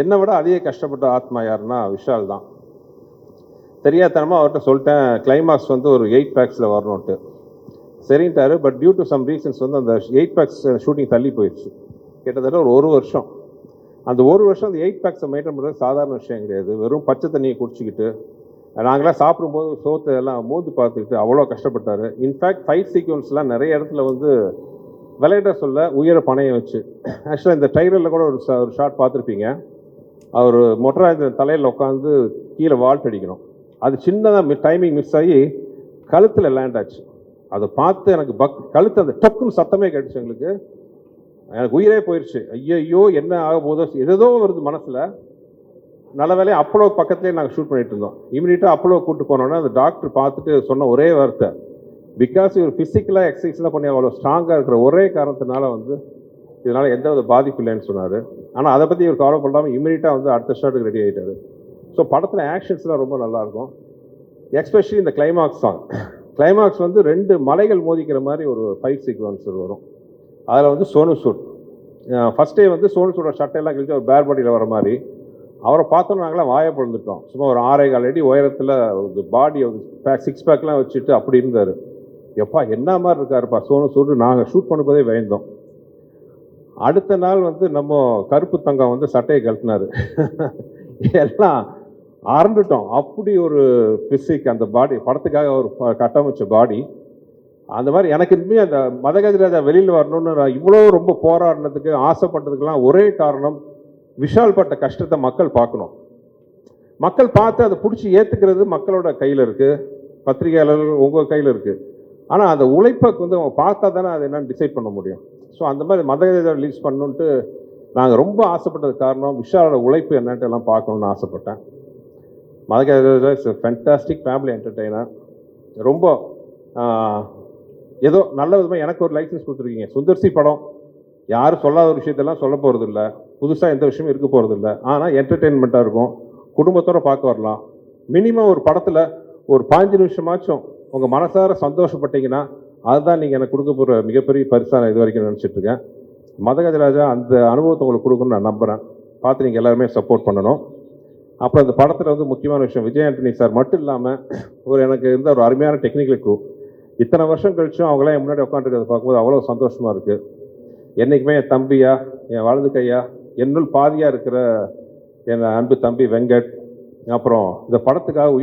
என்னை விட அதிக கஷ்டப்பட்ட ஆத்மா யாருன்னா விஷால் தான். தெரியாதனமாக அவர்கிட்ட சொல்லிட்டேன் கிளைமாக்ஸ் வந்து ஒரு எயிட் பேக்ஸில் வரணுன்ட்டு சரின்ட்டாரு but due to some reasons வந்து அந்த எயிட் பேக்ஸ் ஷூட்டிங் தள்ளி போயிடுச்சு. கிட்டத்தட்ட ஒரு ஒரு வருஷம். அந்த ஒரு வருஷம் அந்த எயிட் பேக்ஸை மெயின்டைன் பண்ணுறது சாதாரண விஷயம் கிடையாது. வெறும் பச்சை தண்ணியை குடிச்சிக்கிட்டு நாங்களாம் சாப்பிடும்போது சோத்தை எல்லாம் மோந்து பார்த்துக்கிட்டு அவ்வளோ கஷ்டப்பட்டார். இன்ஃபேக்ட் ஃபைட் சீக்வன்ஸ்லாம் நிறைய இடத்துல வந்து விளையாட சொல்ல உயர பணையம் வச்சு. ஆக்சுவலாக இந்த டைலரில் கூட ஒரு ஒரு ஷாட் பார்த்துருப்பீங்க. அவர் மொட்டராஜன் தலையில் உட்காந்து கீழே வால்ட் அடிக்கணும். அது சின்னதாக டைமிங் மிஸ் ஆகி கழுத்தில் லேண்ட் ஆச்சு. அதை பார்த்து எனக்கு பக் கழுத்து அந்த டக்குன்னு சத்தமே கேட்டுச்சு எங்களுக்கு. எனக்கு உயிரே போயிடுச்சு ஐயோ என்ன ஆக போதோ ஏதோ வருது மனசில். நல்ல வேலையை அப்போலோ பக்கத்துலேயே நாங்கள் ஷூட் பண்ணிட்டு இருந்தோம். இமீடியட்டாக அப்போலோ கூப்பிட்டு போனோன்னே அந்த டாக்டர் பார்த்துட்டு சொன்ன ஒரே வார்த்தை. பிகாஸ் இவர் ஃபிசிக்கலாக எக்ஸசைஸ்லாம் பண்ணி அவ்வளோ ஸ்ட்ராங்காக இருக்கிற ஒரே காரணத்தினால வந்து இதனால் எந்த வித பாதிப்பு இல்லைன்னு சொன்னார். ஆனால் அதை பற்றி இவர் கவலை பண்ணாமல் இமீடியட்டாக வந்து அடுத்த ஷாட்டுக்கு ரெடி ஆகிட்டார் ஸோ படத்தில் ஆக்ஷன்ஸ்லாம் ரொம்ப நல்லாயிருக்கும் எஸ்பெஷலி இந்த கிளைமாக்ஸ் சாங் கிளைமாக்ஸ் வந்து ரெண்டு மலைகள் மோதிக்கிற மாதிரி ஒரு ஃபைட் சீக்வன்ஸ் வரும். அதில் வந்து சோனு சூட். ஃபஸ்ட்டே வந்து சோனு சூடோட சட்டையெல்லாம் கழிச்சு ஒரு பேர் பாடியில் வர மாதிரி. அவரை பார்த்தோம் நாங்களாம் வாயை பிறந்துட்டோம் சும்மா ஒரு ஆறே கால் அடி உயரத்தில் பாடி பேக் சிக்ஸ் பேக்லாம் வச்சுட்டு அப்படி இருந்தார். எப்பா என்ன மாதிரி இருக்காருப்பா? சோனு சூட் நாங்கள் ஷூட் பண்ணும்போதே பயந்தோம். அடுத்த நாள் வந்து நம்ம கருப்பு தங்கம் வந்து சட்டையை கழட்டினாரு. எல்லாம் அரண்டுட்டோம் அப்படி ஒரு பிசிக் அந்த பாடி படத்துக்காக ஒரு ப- கட்டமைச்ச பாடி அந்த மாதிரி எனக்கு இனிமே அந்த மதகஜராஜா வெளியில் வரணும்னு நான் இவ்வளோ ரொம்ப போராடினதுக்கு ஆசைப்பட்டதுக்கெல்லாம் ஒரே காரணம் விஷால் பட்ட கஷ்டத்தை மக்கள் பார்க்கணும். மக்கள் பார்த்து அதை பிடிச்சி ஏற்றுக்கிறது மக்களோட கையில் இருக்குது பத்திரிகையாளர்கள் உங்கள் கையில் இருக்குது ஆனால் அந்த உழைப்பை வந்து அவங்க பார்த்தா தானே அதை என்னன்னு டிசைட் பண்ண முடியும். ஸோ அந்த மாதிரி மதகஜா ரிலீஸ் பண்ணணுன்ட்டு நாங்கள் ரொம்ப ஆசைப்பட்டது காரணம் விஷாலோட உழைப்பு என்னன்ட்டு எல்லாம் பார்க்கணுன்னு ஆசைப்பட்டேன். மதகதா இஸ் ஃபென்டாஸ்டிக் ஃபேமிலி என்டர்டெய்னர் ரொம்ப ஏதோ நல்ல விதமாக எனக்கு ஒரு லைசன்ஸ் கொடுத்துருக்கீங்க. சுந்தர்சி படம் யாரும் சொல்லாத ஒரு விஷயத்தெல்லாம் சொல்ல போகிறது இல்லை புதுசாக எந்த விஷயமும் இருக்க போகிறது இல்லை ஆனால் என்டர்டெயின்மெண்ட்டாக இருக்கும். குடும்பத்தோடு பார்க்க வரலாம். மினிமம் ஒரு படத்தில் ஒரு பாஞ்சு நிமிஷமாச்சும் உங்கள் மனசார சந்தோஷப்பட்டீங்கன்னா அதுதான் நீங்கள் எனக்கு கொடுக்க போகிற மிகப்பெரிய பரிசாக நான் இது வரைக்கும் நினச்சிட்ருக்கேன் மதகஜராஜா அந்த அனுபவத்தை உங்களுக்கு கொடுக்கணும்னு நான் நம்புகிறேன் பார்த்து நீங்கள் எல்லாருமே சப்போர்ட் பண்ணணும். அப்புறம் இந்த படத்தில் வந்து முக்கியமான விஷயம் விஜய் ஆண்டனி சார் மட்டும் இல்லாமல் ஒரு எனக்கு இருந்த ஒரு அருமையான டெக்னிக்கல் குரூ இத்தனை வருஷம் கழிச்சும் அவங்களாம் என் முன்னாடி உட்காந்துருக்கிறத பார்க்கும்போது அவ்வளோ சந்தோஷமாக இருக்குது என்றைக்குமே என் தம்பியா என் வலது கையா என்னுள் பாதியாக இருக்கிற என் அன்பு தம்பி வெங்கட் அப்புறம் இந்த படத்துக்காக உயர்